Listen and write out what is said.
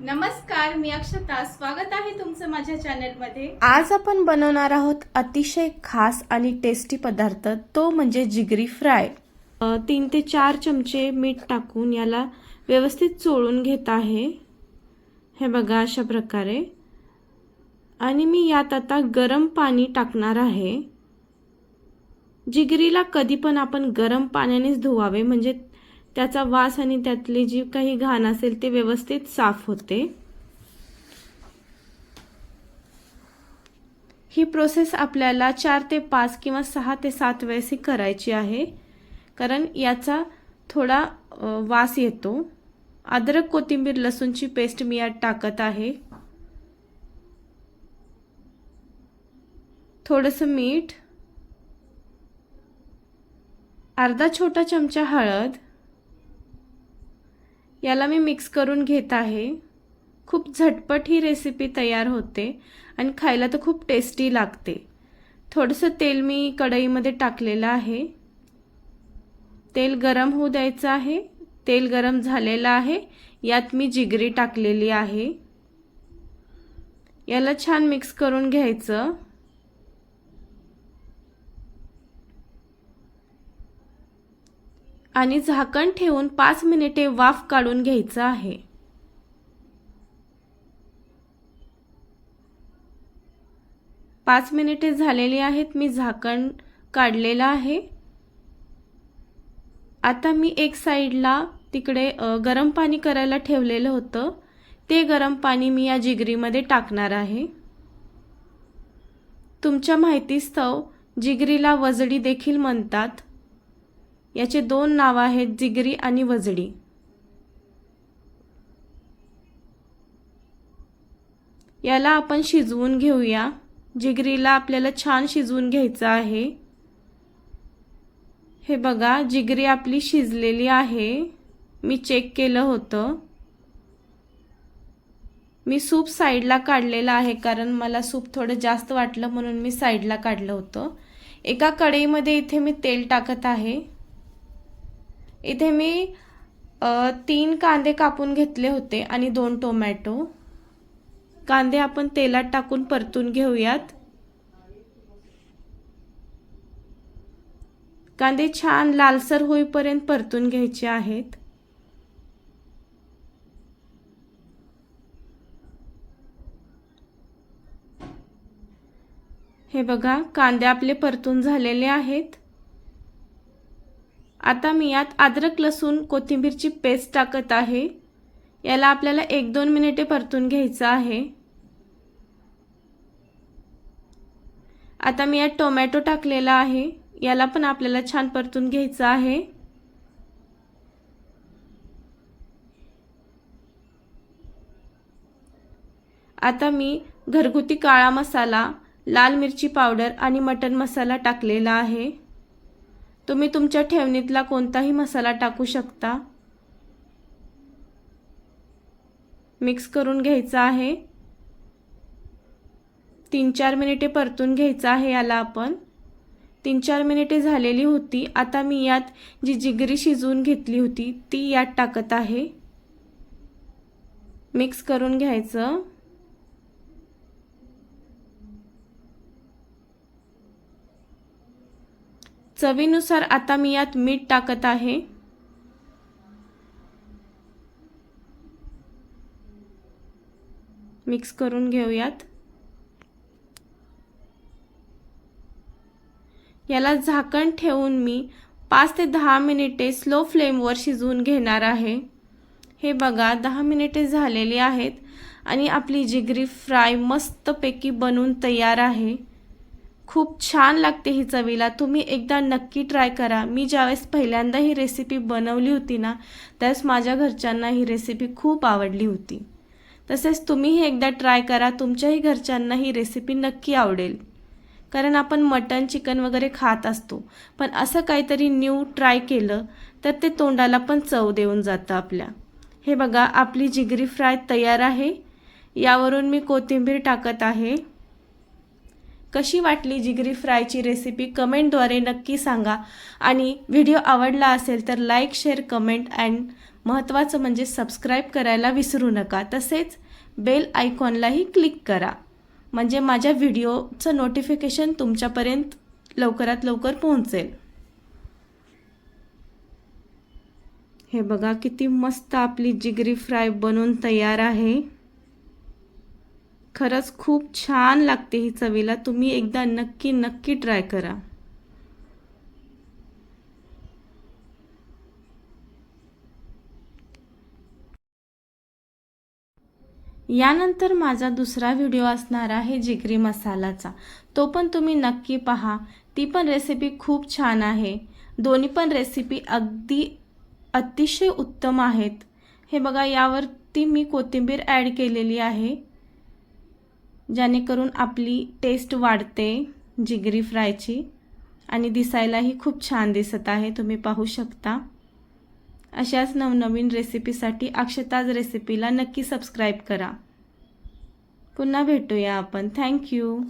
नमस्कार मी अक्षता. स्वागत आहे तुमचं माझ्या चॅनलमध्ये. आज आपण बनवणार आहोत अतिशय खास आणि टेस्टी पदार्थ. तो म्हणजे जिगरी फ्राय. तीन ते चार चमचे मीठ टाकून याला व्यवस्थित चोळून घेत आहे. हे बघा अशा प्रकारे. आणि मी यात आता गरम पाणी टाकणार आहे. जिगरीला कधी पण आपण गरम पाण्यानेच धुवावे म्हणजे त्याचा वास आणि त्यातली जी काही घाण असेल ते व्यवस्थित साफ होते. ही प्रोसेस आपल्याला चार ते पाच किंवा सहा ते सात वेळेस ही करायची आहे. कारण याचा थोडा वास येतो. अद्रक कोथिंबीर लसूणची पेस्ट मी यात टाकत आहे. थोडंसं मीठ. अर्धा छोटा चमचा हळद. याला मी मिक्स करून घेत आहे. खूप झटपट ही रेसिपी तयार होते आणि खायला तर खूप टेस्टी लागते. थोडंसं तेल मी कढईमध्ये टाकलेलं आहे. तेल गरम होऊ द्यायचं आहे. तेल गरम झालेलं आहे. यात मी जिगरी टाकलेली आहे. याला छान मिक्स करून घ्यायचं. आणि झाकण ठेवून पाच मिनिटे वाफ काढून घ्यायचं आहे. पाच मिनिटे झालेली आहेत मी झाकण काढलेलं आहे. आता मी एक साईडला तिकडे गरम पाणी करायला ठेवलेलं होतं. ते गरम पाणी मी या जिगरीमध्ये टाकणार आहे. तुमच्या माहितीस्तव जिगरीला वजडी देखील म्हणतात. याचे दोन नाव आहेत जिगरी आणि वजडी. याला आपण शिजवून घेऊया. जिगरीला आपल्याला छान शिजवून घ्यायचं आहे. हे बघा जिगरी आपली शिजलेली आहे. मी चेक केलं होतं. मी सूप साईडला काढलेलं आहे कारण मला सूप थोडं जास्त वाटलं म्हणून मी साईडला काढलं होतं. एका कढईमध्ये इथे मी तेल टाकत आहे. इथे मी तीन कांदे कापून घेतले होते आणि दोन टोमॅटो. कांदे आपण तेलात टाकून परतून घेऊयात. कांदे छान लालसर होईपर्यंत परतून घ्यायचे आहेत. हे बघा कांदे आपले परतून झालेले आहेत. आता मी यात अद्रक लसूण कोथिंबीरची पेस्ट टाकत आहे. याला आपल्याला एक दोन मिनिटे परतून घ्यायचं आहे. आता मी यात टोमॅटो टाकलेला आहे. याला पण आपल्याला छान परतून घ्यायचं आहे. आता मी घरगुती काळा मसाला लाल मिरची पावडर आणि मटन मसाला टाकलेला आहे. तुम्ही तुमच्या ठेवणीतला कोणताही मसाला टाकू शकता. मिक्स करून घ्यायचा आहे. तीन चार मिनिटे परतून घ्यायचं आहे याला आपण. तीन चार मिनिटे झालेली होती. आता मी यात जी जिगरी शिजवून घेतली होती ती यात टाकत आहे. मिक्स करून घ्यायचं. चवीनुसार आता मी यात मीठ टाकत आहे. मिक्स करून घेऊयात. याला झाकण ठेवून मी पाच ते दहा मिनिटे स्लो फ्लेमवर शिजवून घेणार आहे. हे बघा दहा मिनिटे झालेली आहेत आणि आपली जिगरी फ्राय मस्तपैकी बनून तयार आहे. खूप छान लागते ही चवीला. तुम्ही एकदा नक्की ट्राय करा. मी ज्यावेळेस पहिल्यांदा ही रेसिपी बनवली होती ना त्यावेळेस माझ्या घरच्यांना ही रेसिपी खूप आवडली होती. तसेच तुम्हीही एकदा ट्राय करा. तुमच्याही घरच्यांना ही रेसिपी नक्की आवडेल. कारण आपण मटन चिकन वगैरे खात असतो. पण असं काहीतरी न्यू ट्राय केलं तर ते तोंडाला पण चव देऊन जातं आपल्या. हे बघा आपली जिगरी फ्राय तयार आहे. यावरून मी कोथिंबीर टाकत आहे. कशी वाटली जिगरी फ्रायची रेसिपी कमेंटद्वारे नक्की सांगा. आणि व्हिडिओ आवडला असेल तर लाईक शेअर कमेंट अँड महत्त्वाचं म्हणजे सबस्क्राईब करायला विसरू नका. तसेच बेल आयकॉनलाही क्लिक करा. म्हणजे माझ्या व्हिडिओचं नोटिफिकेशन तुमच्यापर्यंत लवकरात लवकर पोहोचेल. हे बघा किती मस्त आपली जिगरी फ्राय बनवून तयार आहे. खरंच खूप छान लागते ही चवीला. तुम्ही एकदा नक्की नक्की ट्राय करा. यानंतर माझा दुसरा व्हिडिओ असणार आहे जिगरी मसालाचा. तो पण तुम्ही नक्की पहा. ती पण रेसिपी खूप छान आहे. दोन्ही पण रेसिपी अगदी अतिशय उत्तम आहेत. हे बघा यावरती मी कोथिंबीर ॲड केलेली आहे. जेणेकरून आपली टेस्ट वाढते जिगरी फ्रायची. आणि दिसायलाही खूप छान दिसत आहे. तुम्ही पाहू शकता. अशाच नवनवीन रेसिपीसाठी अक्षताज रेसिपीला नक्की सबस्क्राईब करा. पुन्हा भेटूया आपण. थँक्यू